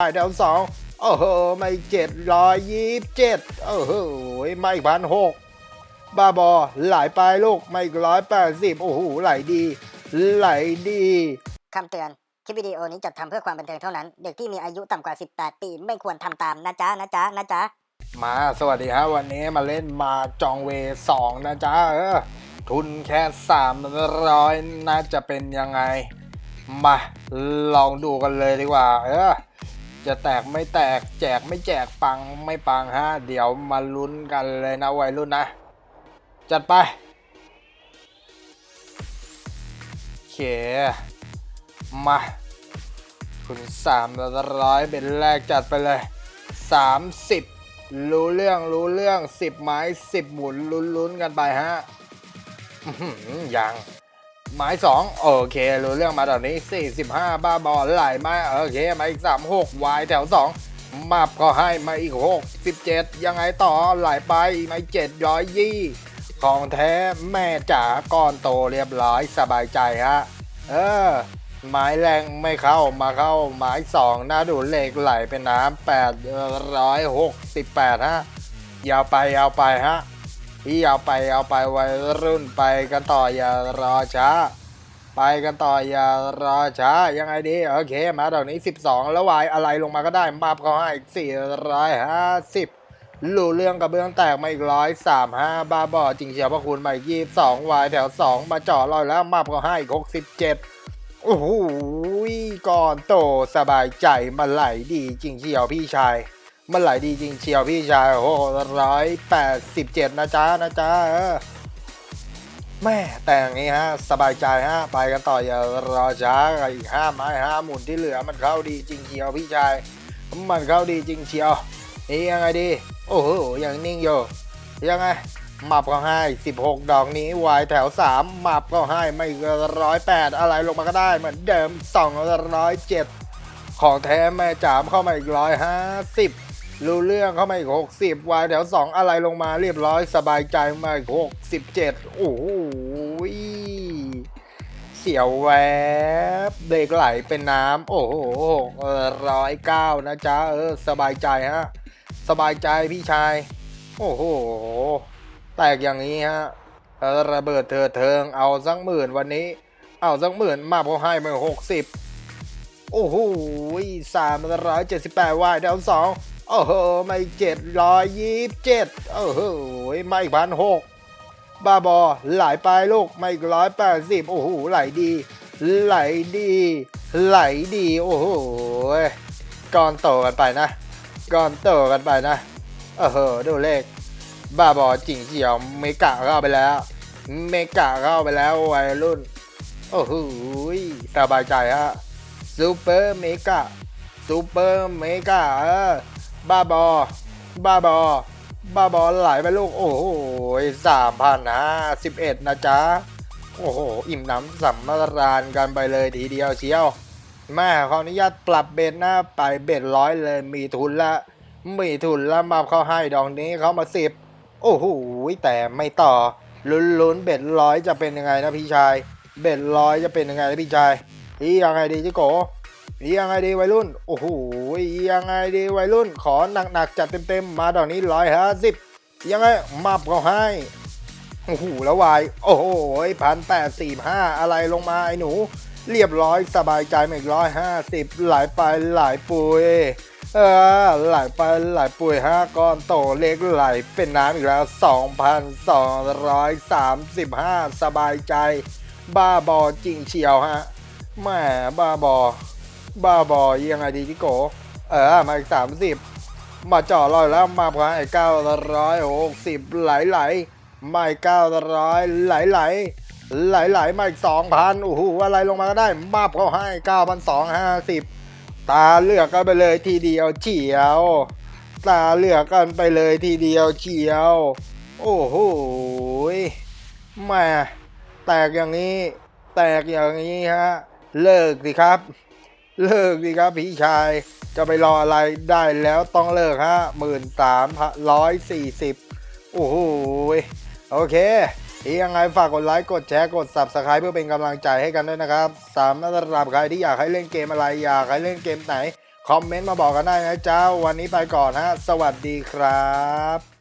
แถวสองโอ้โห ไม่เจ็ดร้อยยี่สิบเจ็ดโอ้โห ไม่พันหกบ้าบอ ไหลไปลูก ไม่ร้อยแปดสิบโอ้โห ไหลดี ไหลดี คำเตือน คลิปวิดีโอนี้จัดทำเพื่อความบันเทิงเท่านั้น เด็กที่มีอายุต่ำกว่า 18 ปี ไม่ควรทำตามนะจ๊ะ นะจ๊ะ นะจ๊ะ มาสวัสดีฮะวันนี้มาเล่นมาจองเวสองนะจ๊ะ เออ ทุนแค่สามร้อยน่าจะเป็นยังไง มา ลองดูกันเลยดีกว่า เออ จะแตกไม่แตกแจกไม่แจกปังไม่ปังฮะ เดี๋ยวมาลุ้นกันเลยนะวัยรุ่นนะ จัดไปโอเคมา คุณสามร้อยเป็นแรกจัดไปเลยสามสิบรู้เรื่องรู้เรื่องสิบไม้สิบหมุนลุ้นลุ้นกันไปฮะยัง ไม้สองโอเค รู้เรื่องมาตอนนี้สี่สิบห้าบ้าบอลไหลมาโอเคมาอีกสามหกวายแถวสองมาบก็ให้มาอีกหกสิบเจ็ดยังไงต่อไหลไปไม่เจ็ดร้อยยี่ของแท้แม่จ๋าก้อนโตเรียบร้อยสบายใจฮะ เออไม้แรงไม่เข้ามาเข้าไม้สองหน้าดูเหล็กไหลเป็นน้ำแปดร้อยหกสิบแปดฮะ ยาวไปยาวไปฮะ พี่ยาไปยาไปวัยรุ่นไปกันต่ออย่ารอช้า ไปกันต่ออย่ารอช้ายังไงดีโอเค มาดอกนี้ 12 แล้ววายอะไรลงมาก็ได้มาบเขาให้อีก450รู้เรื่องกับเบื้องแตกมาอีกร้อยสามห้าบาบอจริงเชียวพระคุณมาอีกยี่สองวายแถวสองมาเจาะลอยแล้วมาบเขาให้อีกหกสิบเจ็ดโอ้โหก่อนโตสบายใจมันไหลดีจริงเชียวพี่ชาย มันไหลดีจริงเชียวพี่ชายโอ้โหร้อยแปดสิบเจ็ดนะจ๊ะนะจ๊ะแม่แต่อย่างนี้ฮะ สบายใจฮะ ไปกันต่ออย่ารอช้าอีกห้าไม้ห้าหมุนที่เหลือมันเข้าดีจริงเชียวพี่ชายมันเข้าดีจริงเชียวนี่ยังไงดี โอ้โหยังนิ่งอยู่ยังไงมับก็ให้16 ดอกนี้วายแถว3มับก็ให้ไม่ร้อยแปดอะไรลงมาก็ได้ เหมือนเดิม 207 ของแท้แม่จามเข้ามาอีกร้อยห้าสิบ รู้เรื่องเข้ามาอีก 60วายแถว2 อะไรลงมาเรียบร้อยสบายใจมาอีก67 โอ้โหเสียวแวบเด็กไหลเป็นน้ำโอ้โหร้อยเก้านะจ๊ะ เออ สบายใจฮะ สบายใจพี่ชาย โอ้โห แตกอย่างนี้ฮะระเบิดเธอเทิง เอาสักหมื่นวันนี้ เอาสักหมื่นมาพอให้มาหกสิบโอ้โหสามร้อยเจ็ดสิบแปดวายดาวสอง โอ้โห ไม่เจ็ดร้อยยี่สิบเจ็ดโอ้โห ไม่พันหกบ้าบอ ไหลไปลูก ไม่ร้อยแปดสิบโอ้โห ไหลดี ไหลดี ไหลดี โอ้โหก่อนโตกันไปนะก่อนโตกันไปนะเออดูเลข บ้าบอจริงเฉียวเมกะเข้าไปแล้ว เมกะเข้าไปแล้ววัยรุ่น โอ้โหสบายใจฮะซูเปอร์เมกะซูเปอร์เมกะเออ บ้าบอ บ้าบอ บ้าบอไหลไปลูก โอ้โหสามพันห้าสิบเอ็ดนะจ๊ะ โอ้โห อิ่มน้ำสัมมาราญกันไปเลยทีเดียวเชียวแม่ขออนุญาตปรับเบ็ดหน้าไปเบ็ดร้อยเลยมีทุนละมีทุนล้วมาเขาให้ดอกนี้เขามาสิบโอ้โหแต่ไม่ต่อ ลุ้นลุ้นๆเบ็ดร้อยจะเป็นยังไงนะพี่ชาย เบ็ดร้อยจะเป็นยังไงนะพี่ชายอียังไงดีจิโก ยังไงดีวัยรุ่น โอ้โหยังไงดีวัยรุ่น ขอหนักๆจัดเต็มๆมาดอกนี้ร้อยห้าสิบยังไงมาบเขาให้โอ้โหแล้ววาย โอ้โหพันแปดสี่ห้าอะไรลงมาไอ้หนู เรียบร้อยสบายใจมาอีกร้อยห้าสิบไหลไปไหลปุยเออไหลไปไหลปุยห้าก้อนโตเล็กไหลเป็นน้ำอีกแล้ว2,235สบาสบายใจ บ้าบอจริงเชียวฮะแม่บ้าบอ บ้าบอยังไงดีจิโก เออ มาอีก30มสิบมาจ่อลอยแล้วมาพายเก้าร้อยหกสิบไหลไหลไม่เก้าร้อยไหลไหลไหลไหลมาอีกสองพันโอ้โหอะไรลงมาก็ได้มาบเขาให้เก้าพันสองห้าสิบตาเลือกกันไปเลยทีเดียวเฉียว ตาเลือกกันไปเลยทีเดียวเฉียว โอ้โหแม่แตกอย่างนี้ แตกอย่างนี้ฮะ เลิกสิครับ เลิกสิครับพี่ชาย จะไปรออะไรได้แล้วต้องเลิกฮะหมื่นสามร้อยสี่สิบโอ้โหโอเคยังไงฝากกดไลค์ กดแชร์ กด subscribe เพื่อเป็นกำลังใจให้กันด้วยนะครับสามสำหรับใครที่อยากให้เล่นเกมอะไรอยากให้เล่นเกมไหน คอมเมนต์มาบอกกันได้นะจ๊ะวันนี้ไปก่อนฮะ สวัสดีครับ